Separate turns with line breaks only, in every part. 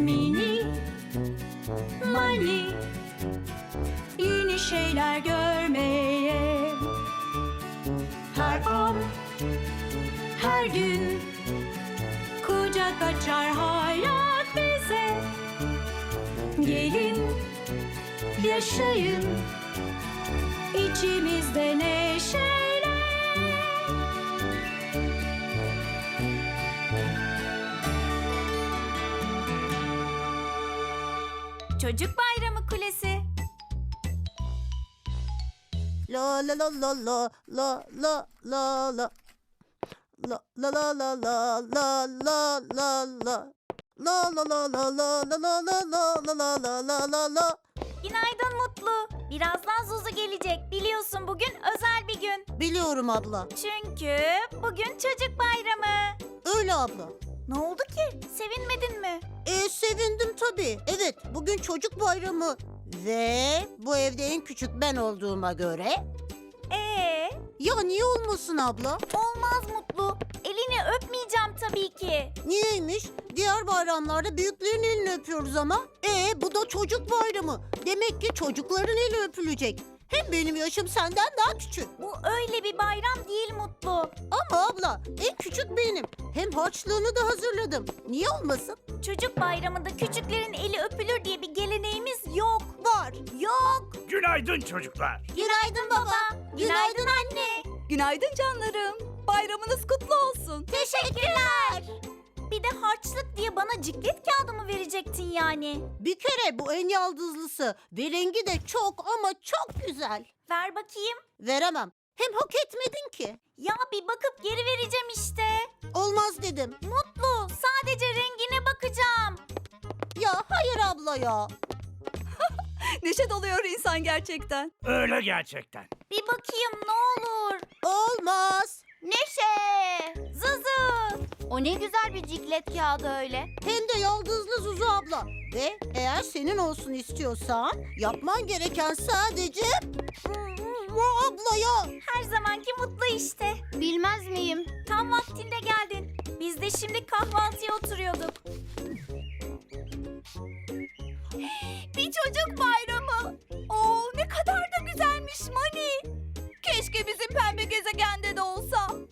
Mini Mani. Yeni şeyler görmeye Her an Her gün Kucak açar hayat bize. Gelin Yaşayın İçimizde neşeyle Çocuk Bayramı Kulesi
La la la la la la la la la La la la la la la la la la La la la la la la la la la la la la la la
Günaydın Mutlu. Birazdan Zuzu gelecek. Biliyorsun bugün özel bir gün.
Biliyorum abla.
Çünkü bugün çocuk bayramı.
Öyle abla.
Ne oldu ki? Sevinmedin mi?
E sevindim tabii. Evet bugün çocuk bayramı. Ve bu evde en küçük ben olduğuma göre.
Ee,
Ya niye olmasın abla?
olmaz Mutlu. Elini öpmeyeceğim tabii ki.
Niyeymiş? Diğer bayramlarda büyüklerin elini öpüyoruz ama. E bu da çocuk bayramı. Demek ki çocukların eli öpülecek. Hem benim yaşım senden daha küçük.
Bu öyle bir bayram değil Mutlu.
Ama abla en küçük benim. Hem harçlığını da hazırladım. Niye olmasın?
Çocuk bayramında küçüklerin eli öpülür diye bir geleneğimiz yok.
Var.
Yok.
Günaydın çocuklar.
Günaydın baba. Günaydın anne.
Günaydın canlarım. Bayramınız kutlu olsun.
Teşekkürler. Bir de harçlık diye bana ciklet kağıdı mı verecektin yani?
Bir kere bu en yaldızlısı ve rengi de çok ama çok güzel.
Ver bakayım.
Veremem. Hem hak etmedin ki.
Ya bir bakıp geri vereceğim işte.
Olmaz dedim.
Mutlu, sadece rengine bakacağım.
Ya hayır abla ya.
Neşe doluyor insan gerçekten.
Öyle gerçekten.
Bir bakayım ne olur.
Olmaz.
Neşe! Zuzu! O ne güzel bir ciklet kağıdı öyle.
Hem de yaldızlı Zuzu abla. Ve eğer senin olsun istiyorsan yapman gereken sadece bu abla ya.
Her zamanki mutlu işte. Bilmez miyim? Tam vaktinde geldin. Biz de şimdi kahvaltıya oturuyorduk. Bir çocuk bayramı.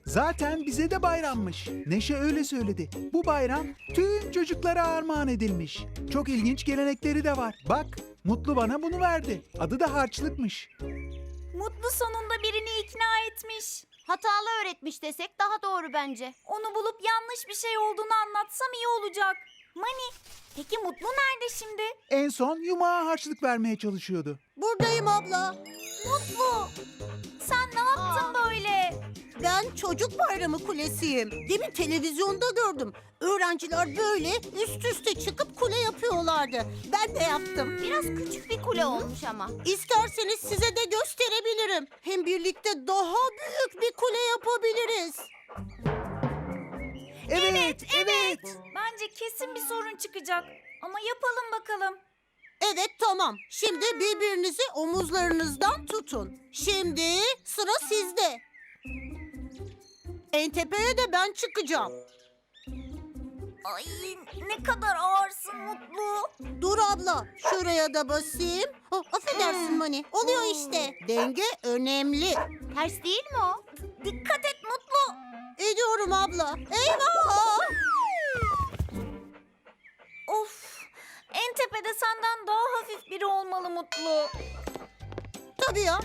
Zaten bize de bayrammış. Neşe öyle söyledi. Bu bayram tüm çocuklara armağan edilmiş. Çok ilginç gelenekleri de var. Bak, Mutlu bana bunu verdi. Adı da harçlıkmış.
Mutlu sonunda birini ikna etmiş.
Hatalı öğretmiş desek daha doğru bence.
Onu bulup yanlış bir şey olduğunu anlatsam iyi olacak. Mani, peki Mutlu nerede şimdi?
En son yumağa harçlık vermeye çalışıyordu.
Buradayım abla.
Mutlu, sen ne yaptın böyle?
Ben çocuk bayramı kulesiyim. Demin televizyonda gördüm. Öğrenciler böyle üst üste çıkıp kule yapıyorlardı. Ben de yaptım.
Biraz küçük bir kule olmuş ama.
İsterseniz size de gösterebilirim. Hem birlikte daha büyük bir kule yapabiliriz.
Evet, evet.
Bence kesin bir sorun çıkacak. Ama yapalım bakalım.
Evet tamam. Şimdi birbirinizi omuzlarınızdan tutun. Şimdi sıra sizde. En tepeye de ben çıkacağım.
Ay ne kadar ağırsın Mutlu.
Dur abla, şuraya da basayım. Oh, affedersin Mani. Oluyor işte. Denge önemli.
Ters değil mi o?
Dikkat et Mutlu.
Ediyorum abla. Eyvah!
Of. En tepede senden daha hafif biri olmalı Mutlu.
Tabii ya.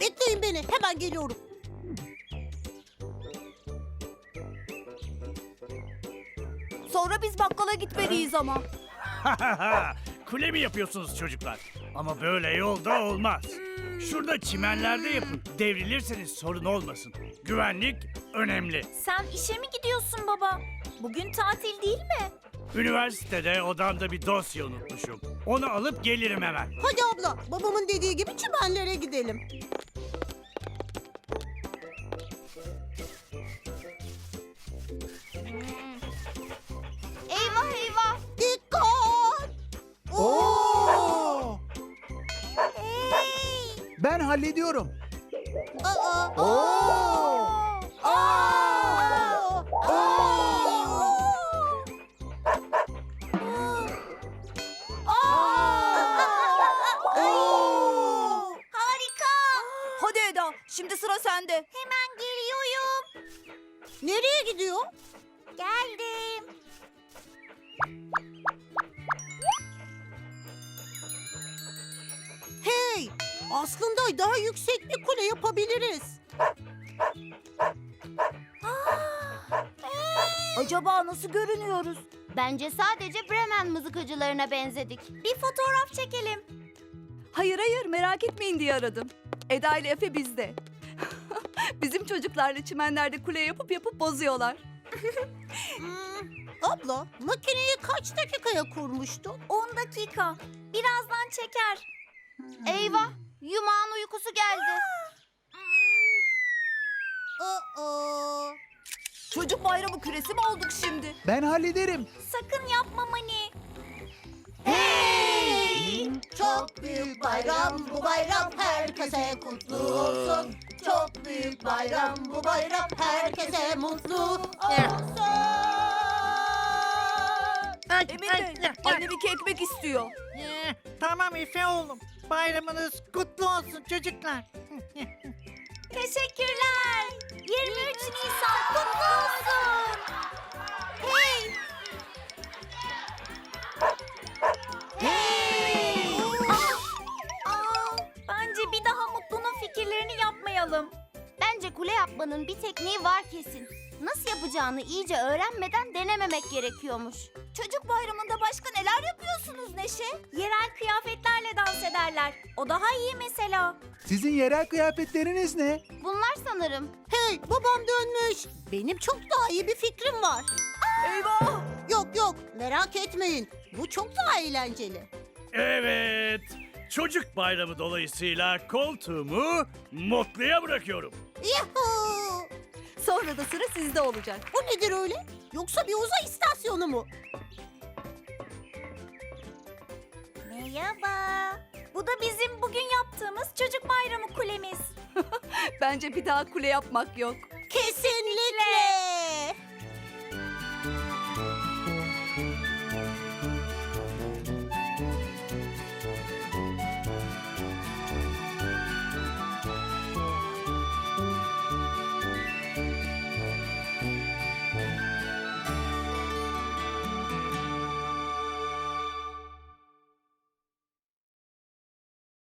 Bekleyin beni. Hemen geliyorum.
Sonra biz bakkala gitmeliyiz ama.
Kule mi yapıyorsunuz çocuklar? Ama böyle yolda olmaz. Şurada çimenlerde yapın. Devrilirseniz sorun olmasın. Güvenlik önemli.
Sen işe mi gidiyorsun baba? Bugün tatil değil mi?
Üniversitede odamda bir dosya unutmuşum. Onu alıp gelirim hemen.
Hadi abla, babamın dediği gibi çimenlere gidelim.
Ben hallediyorum.
Aa!
Oo!
Aa! Harika. Hadi Eda, şimdi sıra sende. Aslında daha yüksek bir kule yapabiliriz.
Acaba nasıl görünüyoruz?
Bence sadece Bremen mızıkacılarına benzedik.
Bir fotoğraf çekelim.
Hayır hayır merak etmeyin diye aradım. Eda ile Efe bizde. Bizim çocuklarla çimenlerde kule yapıp yapıp bozuyorlar.
Abla, makineyi kaç dakikaya kurmuştun?
10 dakika. Birazdan çeker.
Eyvah! Yumağın uykusu geldi.
Aa,
Çocuk bayramı küresi mi olduk şimdi?
Ben hallederim.
Sakın yapma Mani.
Hey! Çok büyük bayram bu bayram herkese kutlu olsun. Çok büyük bayram bu bayram herkese mutlu olsun.
Emin Bey, annem iki ekmek istiyor.
Ee, tamam Efe oğlum. Bayramınız kutlu olsun çocuklar.
Teşekkürler. 23 Nisan kutlu olsun. Hey! Hey! Aa, aa, bence bir daha Mutlu'nun fikirlerini yapmayalım.
Bence kule yapmanın bir tekniği var kesin. Nasıl yapacağını iyice öğrenmeden denememek gerekiyormuş.
Çocuk bayramında başka neler yapıyorsunuz Neşe? Yerel kıyafetlerle dans ederler. O daha iyi mesela.
Sizin yerel kıyafetleriniz ne?
Bunlar sanırım.
Hey, babam dönmüş. Benim çok daha iyi bir fikrim var.
Eyvah!
Yok yok, merak etmeyin. Bu çok daha eğlenceli.
Evet. Çocuk bayramı dolayısıyla koltuğumu Mutlu'ya bırakıyorum.
Yuhuu!
Sonra da sıra sizde olacak.
Bu nedir öyle? Yoksa bir uzay istasyonu mu?
Merhaba. Bu da bizim bugün yaptığımız çocuk bayramı kulemiz.
Bence bir daha kule yapmak yok.